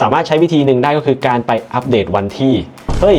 สามารถใช้วิธีหนึ่งได้ก็คือการไปอัปเดตวันที่ เฮ้ย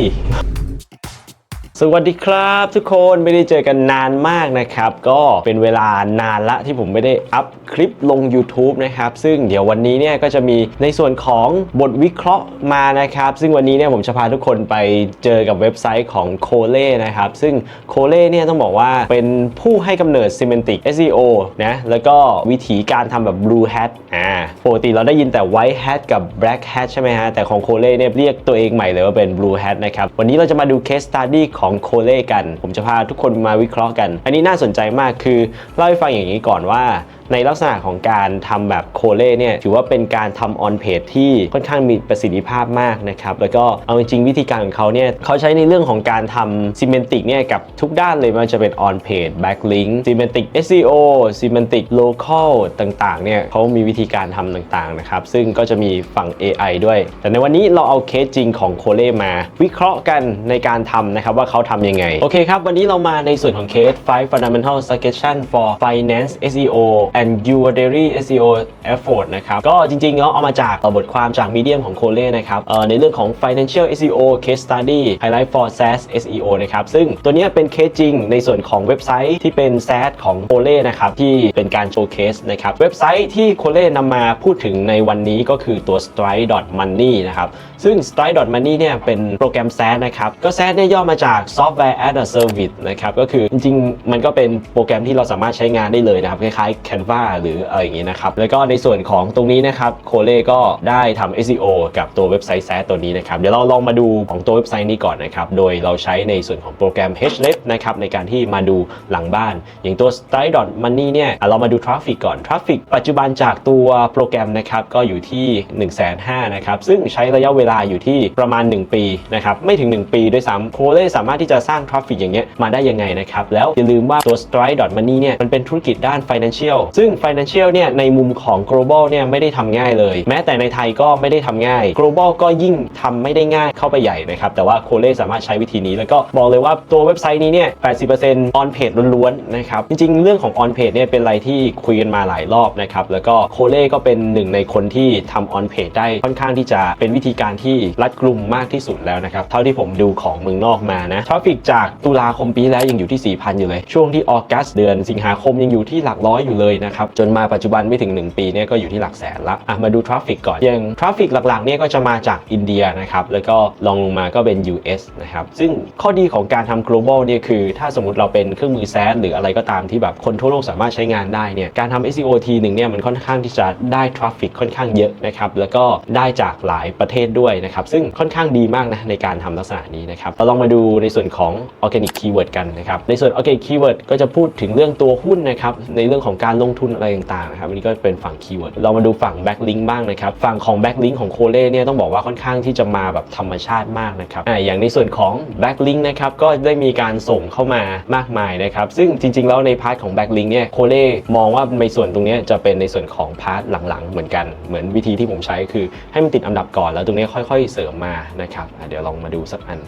สวัสดีครับทุกคนไม่ได้เจอกันนานมากนะครับ ก็เป็นเวลานานละที่ผมไม่ได้อัพคลิปลง YouTube นะครับ ซึ่งเดี๋ยววันนี้เนี่ยก็จะมีในส่วนของบทวิเคราะห์มานะครับ ซึ่งวันนี้เนี่ยผมจะพาทุกคนไปเจอกับเว็บไซต์ของ c o l e นะครับ ซึ่ง c o l e เนี่ยต้องบอกว่าเป็นผู้ให้กำเนิด Semantic SEO นะแล้วก็วิธีการทำแบบ Blue Hat อ่าปกติเราได้ยินแต่ White Hat กับ Black Hat ใช่ไหมฮะแต่ของ c o l e เนี่ยเรียกตัวเองใหม่เลยว่าเป็น Blue Hat นะครับวันนี้เราจะมาดู case study ของโคเล่กัน ผมจะพาทุกคนมาวิเคราะห์กัน อันนี้น่าสนใจมากคือเล่าให้ฟังอย่างนี้ก่อนว่า ในลักษณะของการทำแบบโคเล่เนี่ยถือว่าเป็นการทำออนเพจที่ค่อนข้างมีประสิทธิภาพมากนะครับ แล้วก็เอาจริงวิธีการของเขาเนี่ยเขาใช้ในเรื่องของการทำซีเมนติกเนี่ยกับทุกด้านเลยมันจะเป็นออนเพจแบ็กลิงก์ซีเมนติก SEO ซีเมนติกโลเคอลต่างๆเนี่ยเขามีวิธีการทำต่างๆนะครับ ซึ่งก็จะมีฝั่ง AI ด้วย แต่ในวันนี้เราเอาเคสจริงของโคเล่มา วิเคราะห์กันในการทำนะครับว่าเขาทำยังไง โอเคครับ วันนี้เรามาในส่วนของเคส5 fundamental suggestion for finance SEO and your daily SEO effort นะครับ ก็จริงๆแล้วเอามาจากบทความจาก Medium ของโคเล่นะครับในเรื่องของ financial SEO case study highlight for SaaS SEO นะครับ ซึ่งตัวนี้เป็นเคสจริงในส่วนของเว็บไซต์ที่เป็น SaaS ของโคเล่นะครับ ที่เป็นการโชว์เคสนะครับ เว็บไซต์ที่โคเล่นำมาพูดถึงในวันนี้ก็คือตัว strike.money นะครับ ซึ่ง strike.money เนี่ยเป็นโปรแกรม SaaS นะครับ ก็ SaaS เนี่ยย่อมาจาก software as a service นะครับ ก็คือจริงๆ มันก็เป็นโปรแกรมที่เราสามารถใช้งานได้เลยนะครับ คล้ายๆ Canva หรืออะไรอย่างงี้นะครับ แล้วก็ในส่วนของตรงนี้นะครับโคเล่ก็ได้ทำ SEO กับตัวเว็บไซต์ SaaS ตัวนี้นะครับ เดี๋ยวเราลองมาดูของตัวเว็บไซต์นี้ก่อนนะครับ โดยเราใช้ในส่วนของโปรแกรม href นะครับในการที่มาดูหลังบ้าน อย่างตัว strike.money เนี่ยเรามาดูทราฟฟิกก่อนทราฟฟิกปัจจุบันจากตัวโปรแกรมนะครับก็อยู่ที่ 1 5 0 0 0นะครับซึ่งใช้ระยะเวลาอยู่ที่ประมาณ 1 ปีนะครับไม่ถึง 1 ปีด้วยซ้ำโคเล่สามารถที่จะสร้างทราฟฟิกอย่างเงี้ยมาได้ยังไงนะครับแล้วอย่าลืมว่าตัว strike.money เนี่ยมันเป็นธุรกิจด้าน financial ซึ่ง financial เนี่ยในมุมของ global เนี่ยไม่ได้ทำง่ายเลย แม้แต่ในไทยก็ไม่ได้ทำง่าย global ก็ยิ่งทำไม่ได้ง่ายเข้าไปใหญ่นะครับแต่ว่าโคเล่สามารถใช้วิธีนี้ แล้วก็บอกเลยว่าตัวเว็บไซต์นี้เนี่ย 80% on page ล้วนๆนะครับจริงๆ เรื่องของ on page เนี่ยเป็นอะไรที่คุยกันมาหลายรอบนะครับแล้วก็โคเล่ก็เป็นหนึ่งในคนที่ทำ on page ได้ค่อนข้างที่จะเป็นวิธีการที่รัดกลุ่มมากที่สุดแล้วนะครับเท่าที่ผมดูของเมืองนอกมานะทราฟิกจากตุลาคมปีแล้วยังอยู่ที่ 4,000 อยู่เลย ช่วงที่ออกัสเดือนสิงหาคมยังอยู่ที่หลักร้อยอยู่เลยนะครับจนมาปัจจุบันไม่ถึง 1 ปีเนี่ยก็อยู่ที่หลักแสนละอะมาดูทราฟฟิกก่อนอย่างทราฟฟิกหลักๆเนี่ยก็จะมาจากอินเดียนะครับแล้วก็ลองลงมาก็เป็น US นะครับซึ่งข้อดีของการทำ global เนี่ยคือ ถ้าสมมติเราเป็นเครื่องมือแซดหรืออะไรก็ตามที่แบบคนทั่วโลกสามารถใช้งานได้เนี่ยการทำ SEO ทีหนึ่งเนี่ยมันค่อนข้างที่จะได้ทราฟฟิกค่อนข้างเยอะนะครับแล้วก็ได้จากหลายประเทศด้วยนะครับซึ่งค่อนข้างดีมากนะในการทำลักษณะนี้นะครับเราลองมาดูในส่วนของ organic keyword กันนะครับในส่วน organic keyword ก็จะพูดถึงเรื่องตัวหุ้นนะครับในเรื่องของการลงทุนอะไรต่างๆนะครับอันนี้ก็เป็นฝั่ง keyword เรามาดูฝั่ง backlink บ้างนะครับฝั่งของ backlink ของโคเล่เนี่ยต้องบอกว่าค่อนข้างที่จะมาแบบธรรมชาติมากนะครับอ่าอย่างในส่วนของ backlink นะครับก็ได้มีการส่งเข้ามามากมายนะครับซึ่งจริง ๆ แล้วในพาร์ทของ backlink เนี่ยโคเล่มองว่าในส่วนตรงนี้จะเป็นในส่วนของพาร์ทหลังๆ เหมือนกันเหมือนวิธีที่ผมใช้คือให้มันติดอันดับก่อนแล้วตรงนี้ค่อย ๆ เสริมมานะครับเดี๋ยวลองมาดูสักอัน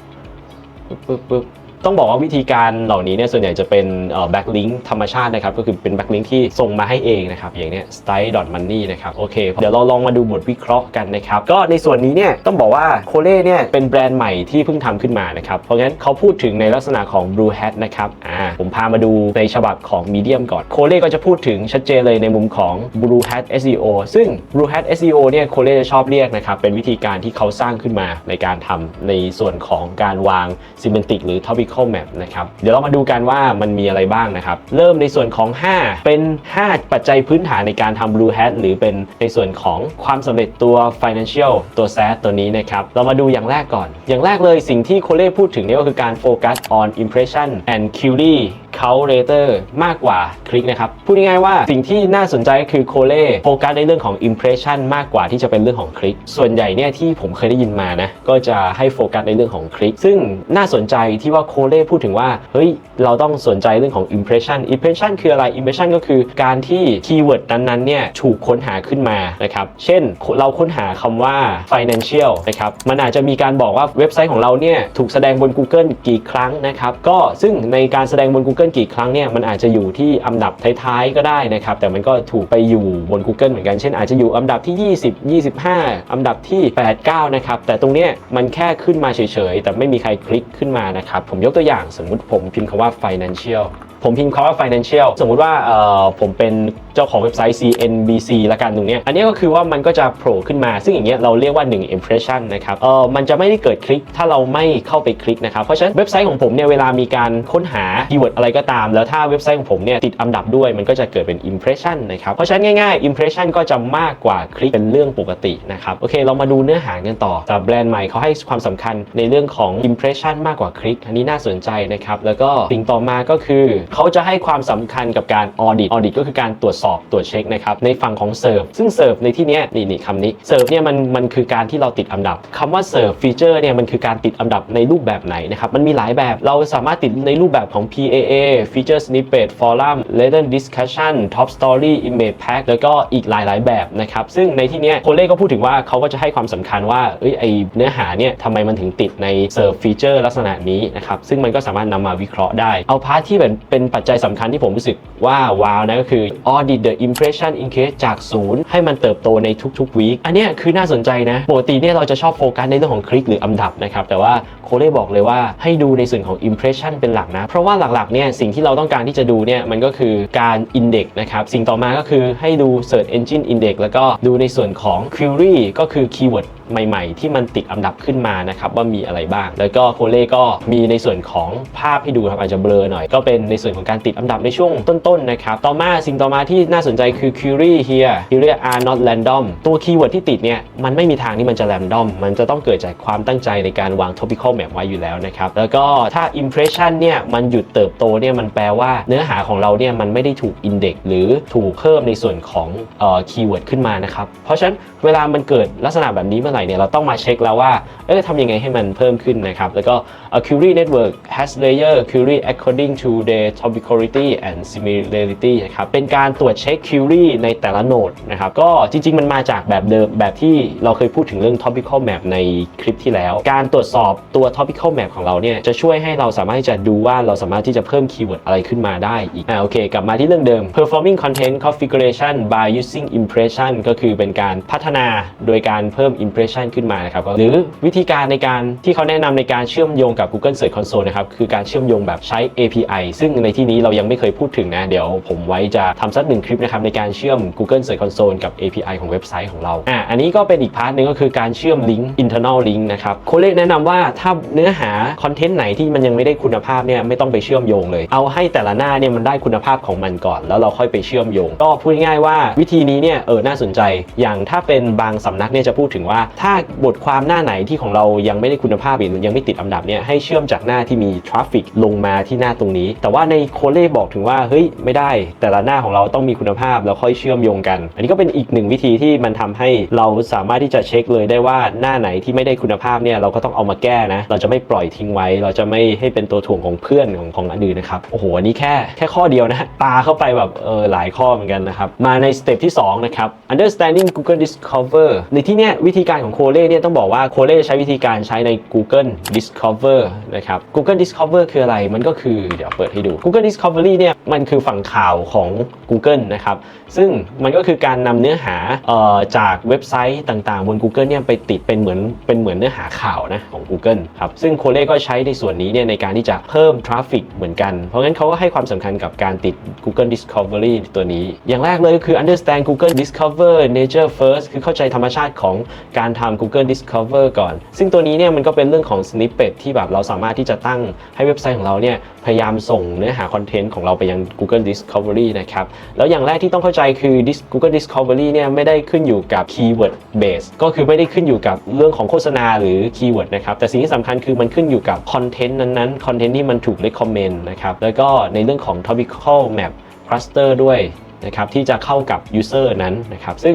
ปึ๊บปึ๊บ ต้องบอกว่าวิธีการเหล่านี้เนี่ยส่วนใหญ่จะเป็นแบ็กลิงก์ธรรมชาตินะครับก็คือเป็นแบ็กลิงก์ที่ส่งมาให้เองนะครับอย่างเนี้ย style money นะครับโอเคเดี๋ยวเราลองมาดูบทวิเคราะห์กันนะครับก็ในส่วนนี้เนี่ยต้องบอกว่าโคเล่เนี่ยเป็นแบรนด์ใหม่ที่เพิ่งทำขึ้นมานะครับเพราะงั้นเขาพูดถึงในลักษณะของ blue hat นะครับอ่าผมพามาดูในฉบับของ medium ก่อนโคเล่ก็จะพูดถึงชัดเจนเลยในมุมของ blue hat SEO ซึ่ง blue hat SEO เนี่ยโคเล่จะชอบเรียกนะครับเป็นวิธีการที่เขาสร้างขึ้นมาในการทำในส่วนของการวาง semantic หรือ topical map นะครับ เดี๋ยวเรามาดูกันว่ามันมีอะไรบ้างนะครับ เริ่มในส่วนของ 5 เป็น 5 ปัจจัยพื้นฐานในการทำ blue hat หรือเป็นในส่วนของความสำเร็จตัว financial ตัว SaaS ตัวนี้นะครับ เรามาดูอย่างแรกก่อน อย่างแรกเลยสิ่งที่โคเล่พูดถึงนี่ก็คือการโฟกัส on impression and query count later มากกว่าคลิกนะครับ พูดง่ายๆว่าสิ่งที่น่าสนใจก็คือโคเล่โฟกัสในเรื่องของ impression มากกว่าที่จะเป็นเรื่องของคลิก ส่วนใหญ่เนี่ยที่ผมเคยได้ยินมานะ ก็จะให้โฟกัสในเรื่องของคลิก ซึ่งน่าสนใจที่ว่าโคเล่พูดถึงว่า เฮ้ย เราต้องสนใจเรื่องของ impression impression คืออะไร impression ก็คือการที่คีย์เวิร์ดนั้นๆเนี่ยถูกค้นหาขึ้นมานะครับ เช่นเราค้นหาคำว่า financial นะครับ มันอาจจะมีการบอกว่าเว็บไซต์ของเราเนี่ยถูกแสดงบน Google กี่ครั้งนะครับ ก็ซึ่งในการแสดงบน Google Google กี่ครั้งเนี่ยมันอาจจะอยู่ที่อันดับท้ายๆก็ได้นะครับ แต่มันก็ถูกไปอยู่บน Google เหมือนกัน เช่นอาจจะอยู่อันดับที่ 20 25 อันดับที่ 8 9 นะครับ แต่ตรงเนี้ยมันแค่ขึ้นมาเฉยๆ แต่ไม่มีใครคลิกขึ้นมานะครับ ผมยกตัวอย่างสมมุติผมพิมพ์คำว่า financial ผมพิมพ์คำว่า financial สมมุติว่าเอ่อผมเป็นเจ้าของเว็บไซต์ CNBC ละกันตรงเนี้ยอันนี้ก็คือว่ามันก็จะโผล่ขึ้นมา ซึ่งอย่างเงี้ยเราเรียกว่า 1 impression นะครับเออมันจะไม่ได้เกิดคลิกถ้าเราไม่เข้าไปคลิกนะครับเพราะฉะนั้นเว็บไซต์ของผมเนี่ยเวลามีการค้นหาคีย์เวิร์ดอะไรก็ตาม แล้วถ้าเว็บไซต์ของผมเนี่ยติดอันดับด้วยมันก็จะเกิดเป็น impression นะครับเพราะฉะนั้นง่ายๆ impression ก็จะมากกว่าคลิกเป็นเรื่องปกตินะครับโอเค เรามาดูเนื้อหากันต่อแต่แบรนด์ใหม่เขาให้ความสำคัญในเรื่องของ impression มากกว่าคลิก อันนี้น่าสนใจนะครับแล้วก็สิ่งต่อมาก็คือเขาจะให้ความสำคัญกับการ audit audit ก็คือการตรวจสอบตรวจเช็คนะครับในฝั่งของ serve ซึ่ง serve ในที่นี้นี่นี่คำนี้ serve เนี่ยมันมันคือการที่เราติดอันดับคำว่า serve feature เนี่ยมันคือการติดอันดับในรูปแบบไหนนะครับมันมีหลายแบบเราสามารถติดในรูปแบบของ PAA feature snippet forum latent discussion top story image pack แล้วก็อีกหลาย ๆ แบบนะครับซึ่งในที่นี้โคเล่ก็พูดถึงว่าเขาก็จะให้ความสำคัญว่าเอ้ยไอเนื้อหาเนี่ยทำไมมันถึงติดใน serve feature ลักษณะนี้นะครับซึ่งมันก็สามารถนำมาวิเคราะห์ได้เอาพาร์ทที่เป็นเป็นปัจจัยสำคัญที่ผมรู้สึกว่าว้าวนะก็คือ audit the impression increase จากศูนย์ให้มันเติบโตในทุกๆวีคอันนี้คือน่าสนใจนะปกติเนี่ยเราจะชอบโฟกัสในเรื่องของคลิกหรืออันดับนะครับแต่ว่าโคเล่บอกเลยว่าให้ดูในส่วนของ impression เป็นหลักนะ เพราะว่าหลักๆเนี่ยสิ่งที่เราต้องการที่จะดูเนี่ยมันก็คือการ index นะครับสิ่งต่อมาก็คือให้ดู search engine index แล้วก็ดูในส่วนของ query ก็คือ keyword ใหม่ๆ ที่มันติดอันดับขึ้นมานะครับว่ามีอะไรบ้าง แล้วก็โคเล่ก็มีในส่วนของภาพให้ดูครับอาจจะเบลอหน่อย ก็เป็นในส่วนของการติดอันดับในช่วงต้นๆนะครับต่อมาสิ่งต่อมาที่น่าสนใจคือ query here query are not random ตัวคีย์เวิร์ดที่ติดเนี่ยมันไม่มีทางที่มันจะ random มันจะต้องเกิดจากความตั้งใจในการวาง topical map ไว้อยู่แล้วนะครับแล้วก็ถ้า impression เนี่ยมันหยุดเติบโตเนี่ยมันแปลว่าเนื้อหาของเราเนี่ยมันไม่ได้ถูก index หรือถูกเพิ่มในส่วนของเอ่อคีย์เวิร์ดขึ้นมานะครับเพราะฉะนั้นเวลามันเกิดลักษณะแบบนี้เมื่อไหร่เนี่ยเราต้องมาเช็คแล้วว่าเอ๊ะทำยังไงให้มันเพิ่มขึ้นนะครับ แล้วก็ a query network has layer query according to their topicality and similarity นะครับเป็นการตรวจเช็ค query ในแต่ละโนดนะครับก็จริง ๆ มันมาจากแบบเดิมแบบที่เราเคยพูดถึงเรื่อง topical map ในคลิปที่แล้ว การตรวจสอบตัว topical map ของเราเนี่ยจะช่วยให้เราสามารถที่จะดูว่าเราสามารถที่จะเพิ่มคีย์เวิร์ดอะไรขึ้นมาได้อีกอ่าโอเค กลับมาที่เรื่องเดิม performing content configuration by using impression ก็คือเป็นการพัฒนาโดยการเพิ่ม impression ขึ้นมานะครับหรือวิธีการในการที่เขาแนะนำในการเชื่อมโยงกับ Google Search Console นะครับคือการเชื่อมโยงแบบใช้ API ซึ่งในที่นี้เรายังไม่เคยพูดถึงนะ เดี๋ยวผมไว้จะทำสักหนึ่งคลิปนะครับในการเชื่อม Google Search Console กับ API ของเว็บไซต์ของเราอ่าอันนี้ก็เป็นอีกพาร์ทหนึ่งก็คือการเชื่อมลิงก์ internal link นะครับโคเลกแนะนำว่าถ้าเนื้อหาคอนเทนต์ไหนที่มันยังไม่ได้คุณภาพเนี่ยไม่ต้องไปเชื่อมโยงเลย เอาให้แต่ละหน้าเนี่ยมันได้คุณภาพของมันก่อน แล้วเราค่อยไปเชื่อมโยง ก็พูดง่ายว่าวิธีนี้เนี่ยเออน่าสนใจ อย่างถ้าเป็นบางสำนักเนี่ยจะพูดถึงว่าถ้าบทความหน้าไหนที่ของเรายังไม่ได้คุณภาพหรือยังไม่ติดอันดับเนี่ยให้เชื่อมจากหน้าที่มีทราฟฟิกลงมาที่หน้าตรงนี้ แต่ว่าในโคเล่บอกถึงว่าเฮ้ยไม่ได้ แต่ละหน้าของเราต้องมีคุณภาพแล้วค่อยเชื่อมโยงกัน อันนี้ก็เป็นอีกหนึ่งวิธีที่มันทำให้เราสามารถที่จะเช็คเลยได้ว่าหน้าไหนที่ไม่ได้คุณภาพเนี่ยเราก็ต้องเอามาแก้นะ เราจะไม่ปล่อยทิ้งไว้ เราจะไม่ให้เป็นตัวถ่วงของเพื่อนของของอันอื่นนะครับโอ้โหอันนี้แค่แค่ข้อเดียวนะตาเข้าไปแบบเออหลายข้อเหมือนกันนะครับมาในสเต็ปที่สองนะครับ understanding Google Discover ในที่เนี้ยวิธีการของโคเล่เนี่ยต้องบอกว่าโคเล่ใช้วิธีการใช้ใน Google Discover นะครับ Google Discover คืออะไรมันก็คือเดี๋ยวเปิดให้ดู Google Discovery เนี่ยมันคือฝั่งข่าวของ Google นะครับ ซึ่งมันก็คือการนำเนื้อหาเอ่อจากเว็บไซต์ต่างๆ บน Google เนี่ยไปติดเป็นเหมือนเป็นเหมือนเนื้อหาข่าวนะของ Google ครับซึ่งโคเล่ก็ใช้ในส่วนนี้เนี่ยในการที่จะเพิ่มทราฟฟิกเหมือนกัน เพราะงั้นเขาก็ให้ความสำคัญกับการติด Google Discovery ตัวนี้ อย่างแรกเลยก็คือ understand Google Discover nature first คือเข้าใจธรรมชาติของการทำ Google Discover ก่อน ซึ่งตัวนี้เนี่ยมันก็เป็นเรื่องของ snippet ที่แบบเราสามารถที่จะตั้งให้เว็บไซต์ของเราเนี่ยพยายามส่งเนื้อหาคอนเทนต์ของเราไปยัง Google Discovery นะครับ แล้วอย่างแรกที่ต้องเข้าใจคือ Google Discovery เนี่ยไม่ได้ขึ้นอยู่กับ keyword base ก็คือไม่ได้ขึ้นอยู่กับเรื่องของโฆษณาหรือ keyword นะครับ แต่สิ่งที่สำคัญคือมันขึ้นอยู่กับคอนเทนต์นั้นๆคอนเทนต์ที่มันถูก recommend นะครับ แล้วก็ในเรื่องของ topical map cluster ด้วย นะครับที่จะเข้ากับ user นั้นนะครับซึ่ง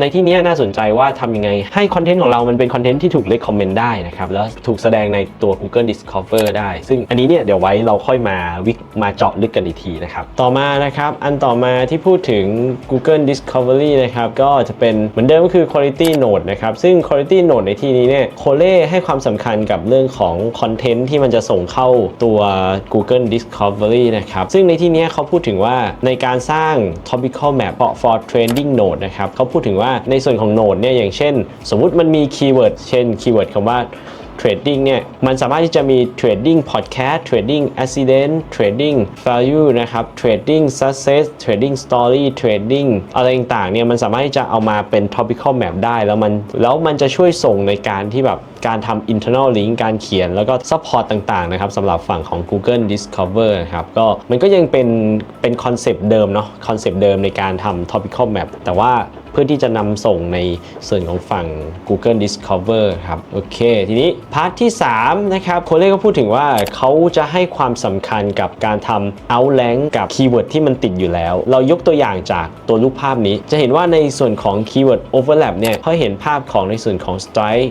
ในที่นี้น่าสนใจว่าทำยังไงให้คอนเทนต์ของเรามันเป็นคอนเทนต์ที่ถูก recommend ได้นะครับแล้วถูกแสดงในตัว Google Discover ได้ ซึ่งอันนี้เนี่ยเดี๋ยวไว้เราค่อยมาวิมาเจาะลึกกันอีกทีนะครับต่อมานะครับอันต่อมาที่พูดถึง Google Discovery นะครับก็จะเป็นเหมือนเดิมก็คือ Quality Note นะครับซึ่ง Quality Note ในที่นี้เนี่ยโคเล่ให้ความสำคัญกับเรื่องของคอนเทนต์ที่มันจะส่งเข้าตัว Google Discovery นะครับซึ่งในที่นี้เขาพูดถึงว่าในการสร้าง topical map for trending node นะครับเขาพูดถึงว่าในส่วนของ node เนี่ยอย่างเช่น สมมุติมันมีคีย์เวิร์ดเช่นคีย์เวิร์ดคำว่า trading เนี่ยมันสามารถที่จะมี trading podcast trading accident trading value นะครับ trading success trading story trading อะไรต่างๆเนี่ยมันสามารถที่จะเอามาเป็น topical map ได้แล้วมันแล้วมันจะช่วยส่งในการที่แบบ การทำ internal link การเขียนแล้วก็ support ต่างๆนะครับสำหรับฝั่งของ Google Discover นะครับก็มันก็ยังเป็นเป็นคอนเซปต์เดิมเนาะคอนเซปต์เดิมในการทำ topical map แต่ว่าเพื่อที่จะนำส่งในส่วนของฝั่ง Google Discover ครับโอเค ทีนี้พาร์ทที่ 3 นะครับโคเล่ก็พูดถึงว่าเขาจะให้ความสำคัญกับการทำ outrank กับคีย์เวิร์ดที่มันติดอยู่แล้ว เรายกตัวอย่างจากตัวรูปภาพนี้ จะเห็นว่าในส่วนของคีย์เวิร์ด overlap เนี่ยเขาเห็นภาพของในส่วนของ strike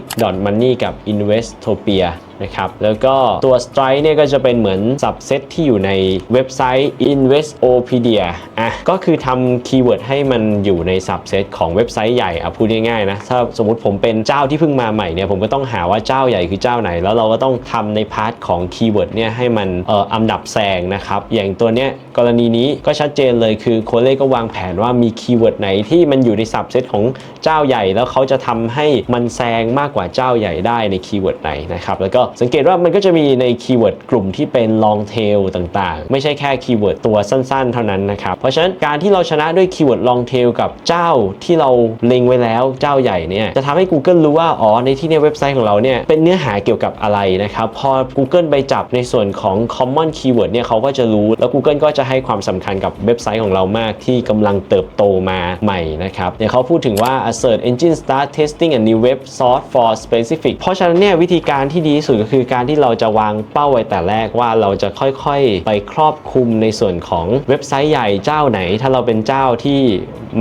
money กับ investopia นะครับแล้วก็ตัว Strike เนี่ยก็จะเป็นเหมือน subset ที่อยู่ในเว็บไซต์ Investopedia อะก็คือทำคีย์เวิร์ดให้มันอยู่ใน subset ของเว็บไซต์ใหญ่อะพูดง่ายๆนะถ้าสมมติผมเป็นเจ้าที่เพิ่งมาใหม่เนี่ยผมก็ต้องหาว่าเจ้าใหญ่คือเจ้าไหน แล้วเราก็ต้องทำในพาร์ทของคีย์เวิร์ดเนี่ยให้มันเอ่ออันดับแซงนะครับอย่างตัวเนี้ยกรณีนี้ก็ชัดเจนเลยคือโคเล่ก็วางแผนว่ามีคีย์เวิร์ดไหนที่มันอยู่ใน subset ของเจ้าใหญ่ แล้วเขาจะทำให้มันแซงมากกว่าเจ้าใหญ่ได้ในคีย์เวิร์ดไหนนะครับแล้วก็สังเกตว่ามันก็จะมีในคีย์เวิร์ดกลุ่มที่เป็น long tail ต่างๆ ไม่ใช่แค่คีย์เวิร์ดตัวสั้นๆ เท่านั้นนะครับ เพราะฉะนั้นการที่เราชนะด้วยคีย์เวิร์ด long tail กับเจ้าที่เราเล็งไว้แล้วเจ้าใหญ่เนี่ยจะทำให้ Google รู้ว่าอ๋อในที่ในเว็บไซต์ของเราเนี่ยเป็นเนื้อหาเกี่ยวกับอะไรนะครับพอ Google ไปจับในส่วนของ common keyword เนี่ยเขาก็จะรู้แล้ว Google ก็จะให้ความสำคัญกับเว็บไซต์ของเรามากที่กำลังเติบโตมาใหม่นะครับเนี่ยเขาพูดถึงว่า a search engine start testing a new web source for specific เพราะฉะนั้นเนี่ยวิธีการที่ดีที่สุดก็คือการที่เราจะวางเป้าไว้แต่แรกว่าเราจะค่อยๆ ไปครอบคลุมในส่วนของเว็บไซต์ใหญ่เจ้าไหน ถ้าเราเป็นเจ้าที่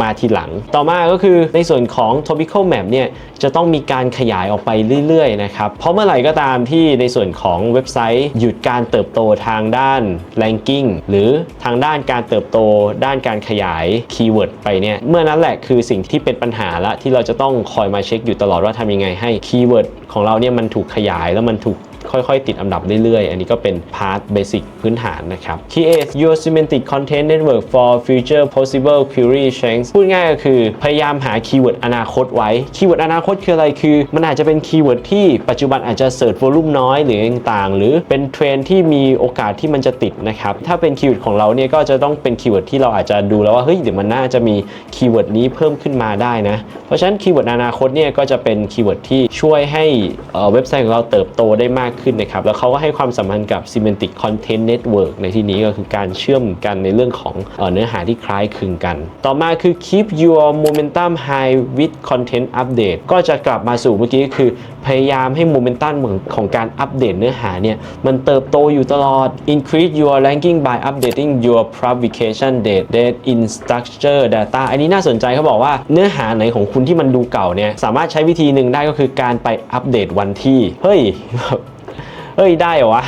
มาทีหลัง ต่อมาก็คือในส่วนของ topical map เนี่ยจะต้องมีการขยายออกไปเรื่อยๆนะครับ เพราะเมื่อไหร่ก็ตามที่ในส่วนของเว็บไซต์หยุดการเติบโตทางด้าน ranking หรือทางด้านการเติบโต ด้านการขยายคีย์เวิร์ดไปเนี่ยเมื่อนั้นแหละคือสิ่งที่เป็นปัญหาละที่เราจะต้องคอยมาเช็คอยู่ตลอดว่าทำยังไงให้คีย์เวิร์ดของเราเนี่ยมันถูกขยายแล้วมันถ ค่อยๆ ติดอันดับเรื่อยๆ อันนี้ก็เป็นพาร์ทเบสิกพื้นฐานนะครับ Create your semantic content network for future possible query strengths พูดง่ายก็คือพยายามหาคีย์เวิร์ดอนาคตไว้คีย์เวิร์ดอนาคตคืออะไรคือ มันอาจจะเป็นคีย์เวิร์ดที่ปัจจุบันอาจจะเสิร์ชโวลูมน้อยหรือต่างๆ หรือเป็นเทรนที่มีโอกาสที่มันจะติดนะครับ ถ้าเป็นคีย์เวิร์ดของเราเนี่ยก็จะต้องเป็นคีย์เวิร์ดที่เราอาจจะดูแล้วว่าเฮ้ยเดี๋ยวมันน่าจะมีคีย์เวิร์ดนี้เพิ่มขึ้นมาได้นะ เพราะฉะนั้นคีย์เวิร์ดอนาคตเนี่ยก็จะเป็นคีย์เวิร์ดที่ช่วยให้เว็บไซต์ของเราเติบโตได้มากขึ้นนะครับ แล้วเขาก็ให้ความสัมพันธ์กับ Semantic Content Network ในที่นี้ก็คือการเชื่อมกันในเรื่องของเนื้อหาที่คล้ายคลึงกัน ต่อมาคือ keep your momentum high with content update ก็จะกลับมาสู่เมื่อกี้คือพยายามให้โมเมนตัมของการอัปเดตเนื้อหาเนี่ยมันเติบโตอยู่ตลอด increase your ranking by updating your publication date date in structure data อันนี้น่าสนใจเขาบอกว่าเนื้อหาไหนของคุณที่มันดูเก่าเนี่ยสามารถใช้วิธีหนึ่งได้ก็คือการไปอัปเดตวันที่ เฮ้ย เฮ้ยได้เหรอวะ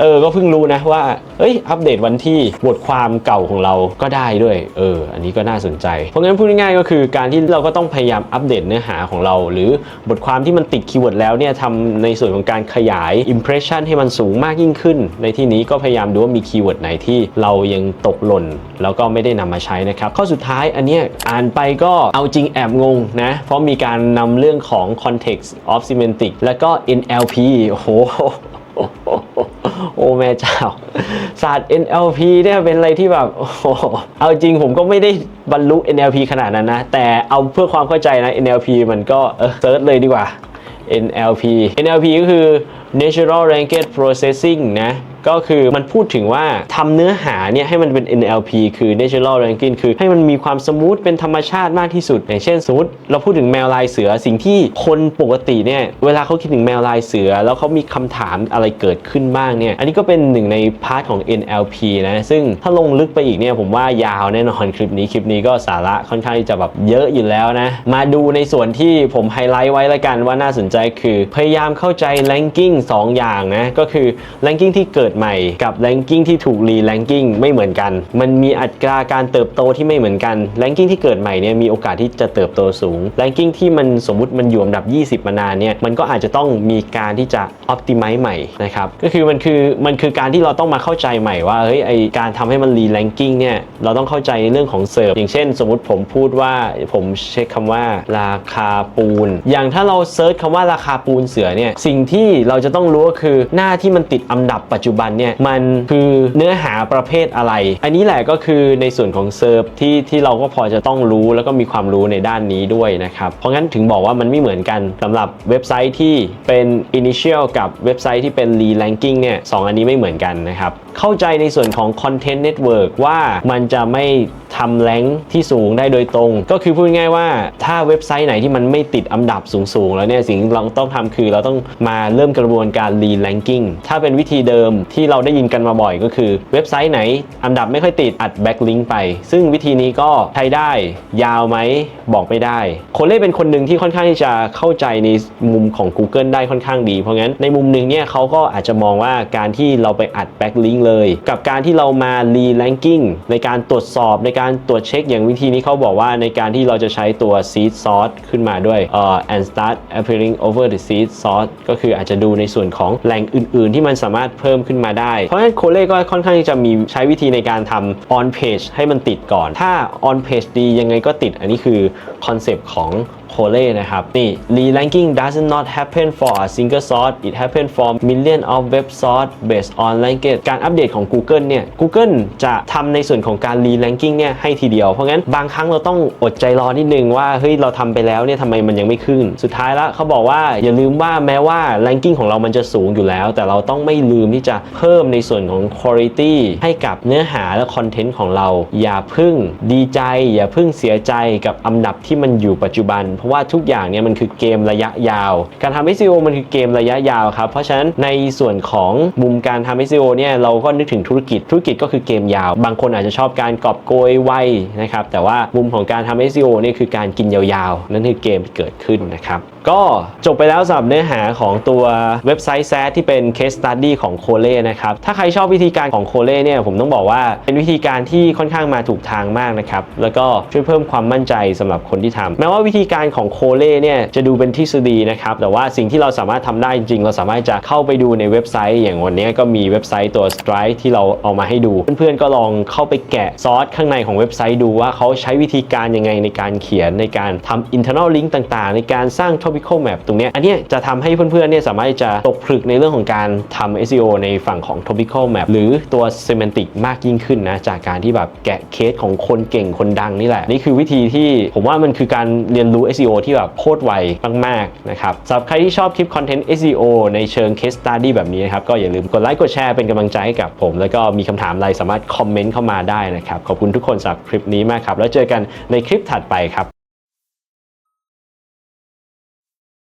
เออก็เพิ่งรู้นะว่าเอ้ยอัปเดตวันที่บทความเก่าของเราก็ได้ด้วยเอออันนี้ก็น่าสนใจ เพราะงั้นพูดง่ายๆก็คือการที่เราก็ต้องพยายามอัปเดตเนื้อหาของเรา หรือบทความที่มันติดคีย์เวิร์ดแล้วเนี่ยทำในส่วนของการขยาย impression ให้มันสูงมากยิ่งขึ้น ในที่นี้ก็พยายามดูว่ามีคีย์เวิร์ดไหนที่เรายังตกหล่น แล้วก็ไม่ได้นำมาใช้นะครับ ข้อสุดท้ายอันเนี้ยอ่านไปก็เอาจริงแอบงงนะเพราะมีการนำเรื่องของ context of semantic แล้วก็ NLP โอ้โห โอ้แม่เจ้า ศาสตร์ NLP เนี่ยเป็นอะไรที่แบบโอ้เอาจริงผมก็ไม่ได้บรรลุ NLP ขนาดนั้นนะ แต่เอาเพื่อความเข้าใจนะ NLP มันก็เซิร์ชเลยดีกว่า NLP NLP ก็คือ Natural Language Processing นะ ก็คือมันพูดถึงว่าทำเนื้อหาเนี่ยให้มันเป็น NLP คือ Natural Language คือให้มันมีความสมูทเป็นธรรมชาติมากที่สุด อย่างเช่นสมมติเราพูดถึงแมวลายเสือสิ่งที่คนปกติเนี่ย เวลาเขาคิดถึงแมวลายเสือ แล้วเขามีคำถามอะไรเกิดขึ้นบ้างเนี่ย อันนี้ก็เป็นหนึ่งในพาร์ทของ NLP นะ ซึ่งถ้าลงลึกไปอีกเนี่ยผมว่ายาวแน่นอนคลิปนี้คลิปนี้ก็สาระค่อนข้างที่จะแบบเยอะอยู่แล้วนะ มาดูในส่วนที่ผมไฮไลท์ไว้ละกันว่าน่าสนใจคือพยายามเข้าใจ ranking 2 อย่างนะก็คือ ranking ที่เกิดใหม่กับ ranking ที่ถูกรี ranking ไม่เหมือนกัน มันมีอัตราการเติบโตที่ไม่เหมือนกัน ranking ที่เกิดใหม่เนี่ยมีโอกาสที่จะเติบโตสูง ranking ที่มันสมมุติมันอยู่อันดับ 20 มานานเนี่ยมันก็อาจจะต้องมีการที่จะ optimize ใหม่นะครับก็คือมันคือมันคือการที่เราต้องมาเข้าใจใหม่ว่าเฮ้ยไอการทำให้มันรี ranking เนี่ยเราต้องเข้าใจในเรื่องของเสิร์ฟอย่างเช่น สมมติผมพูดว่าผมเช็คคำว่าราคาปูน อย่างถ้าเราเซิร์ชคำว่าราคาปูนเสือเนี่ยสิ่งที่เราจะต้องรู้ก็คือหน้าที่มันติดอันดับปัจจุบันเนี่ยมันคือเนื้อหาประเภทอะไร อันนี้แหละก็คือในส่วนของเซิร์ฟที่ที่เราก็พอจะต้องรู้แล้วก็มีความรู้ในด้านนี้ด้วยนะครับเพราะงั้นถึงบอกว่ามันไม่เหมือนกันสำหรับเว็บไซต์ที่เป็น initial กับเว็บไซต์ที่เป็น re-ranking เนี่ยสองอันนี้ไม่เหมือนกันนะครับเข้าใจในส่วนของ content network ว่ามันจะไม่ทำแรงที่สูงได้โดยตรง ก็คือพูดง่ายว่าถ้าเว็บไซต์ไหนที่มันไม่ติดอันดับสูงๆ แล้วเนี่ยสิ่งที่เราต้องทำคือเราต้องมาเริ่มกระบวนการ re-ranking ถ้าเป็นวิธีเดิมที่เราได้ยินกันมาบ่อยก็คือ เว็บไซต์ไหน อันดับไม่ค่อยติดอัด backlink ไป ซึ่งวิธีนี้ก็ใช้ได้ยาวไหมบอกไม่ได้โคเล่เป็นคนหนึ่งที่ค่อนข้างที่จะเข้าใจในมุมของ Google ได้ค่อนข้างดี เพราะงั้นในมุมหนึ่งเนี่ยเขาก็อาจจะมองว่าการที่เราไปอัด backlink เลย กับการที่เรามา re-ranking ในการตรวจสอบในการตรวจเช็คอย่างวิธีนี้เขาบอกว่าในการที่เราจะใช้ตัว seed source ขึ้นมาด้วยเอ่อ and start appearing over the seed source ก็คืออาจจะดูในส่วนของแหล่งอื่น ๆ ที่มันสามารถเพิ่มขึ้นมาได้ เพราะฉะนั้นโคเล่ก็ค่อนข้างจะมีใช้วิธีในการทำ on page ให้มันติดก่อน ถ้า on page ดียังไงก็ติด อันนี้คือคอนเซปต์ของ โคเล่นะครับ นี่ re-ranking does not happen for a single source it happen for million of web source based on language การอัปเดตของ Google เนี่ย Google จะทำในส่วนของการ re-ranking เนี่ยให้ทีเดียว เพราะงั้นบางครั้งเราต้องอดใจรอนิดนึงว่า เฮ้ย เราทำไปแล้วเนี่ยทำไมมันยังไม่ขึ้น สุดท้ายแล้วเขาบอกว่าอย่าลืมว่าแม้ว่า ranking ของเรามันจะสูงอยู่แล้ว แต่เราต้องไม่ลืมที่จะเพิ่มในส่วนของ quality ให้กับเนื้อหาและคอนเทนต์ของเรา อย่าพึ่งดีใจ อย่าพึ่งเสียใจกับอันดับที่มันอยู่ปัจจุบันเพราะว่าทุกอย่างเนี่ยมันคือเกมระยะยาว การทำ SEO มันคือเกมระยะยาวครับ เพราะฉะนั้นในส่วนของมุมการทำ SEO เนี่ยเราก็นึกถึงธุรกิจธุรกิจก็คือเกมยาว บางคนอาจจะชอบการกอบโกยไวนะครับแต่ว่ามุมของการทำ SEO เนี่ยคือการกินยาวๆ นั่นคือเกมที่เกิดขึ้นนะครับก็จบไปแล้วสำหรับเนื้อหาของตัวเว็บไซต์แซที่เป็น case study ของโคเล่นะครับถ้าใครชอบวิธีการของโคเล่เนี่ยผมต้องบอกว่าเป็นวิธีการที่ค่อนข้างมาถูกทางมากนะครับแล้วก็ช่วยเพิ่มความมั่นใจสำหรับคนที่ทำแม้ว่าวิธีการของโคเล่เนี่ยจะดูเป็นทฤษฎีนะครับ แต่ว่าสิ่งที่เราสามารถทำได้จริงๆเราสามารถจะเข้าไปดูในเว็บไซต์ อย่างวันนี้ก็มีเว็บไซต์ตัว Stripe ที่เราเอามาให้ดู เพื่อนๆก็ลองเข้าไปแกะซอสข้างในของเว็บไซต์ดูว่าเขาใช้วิธีการยังไงในการเขียนในการทำ internal link ต่างๆ ในการสร้าง topical map ตรงนี้อันนี้จะทำให้เพื่อนๆเนี่ยสามารถจะตกผลึกในเรื่องของการทำ SEO ในฝั่งของ topical map หรือตัว semantic มากยิ่งขึ้นนะจากการที่แบบแกะเคสของคนเก่งคนดังนี่แหละนี่คือวิธีที่ผมว่ามันคือการเรียนรู้ SEO ที่แบบโคตรไวมากๆนะครับสำหรับใครที่ชอบคลิปคอนเทนต์ SEO ในเชิง case study แบบนี้นะครับ ก็อย่าลืมกดไลค์กดแชร์เป็นกำลังใจให้กับผม แล้วก็มีคำถามอะไรสามารถคอมเมนต์เข้ามาได้นะครับ ขอบคุณทุกคนสำหรับคลิปนี้มากครับ แล้วเจอกันในคลิปถัดไปครับ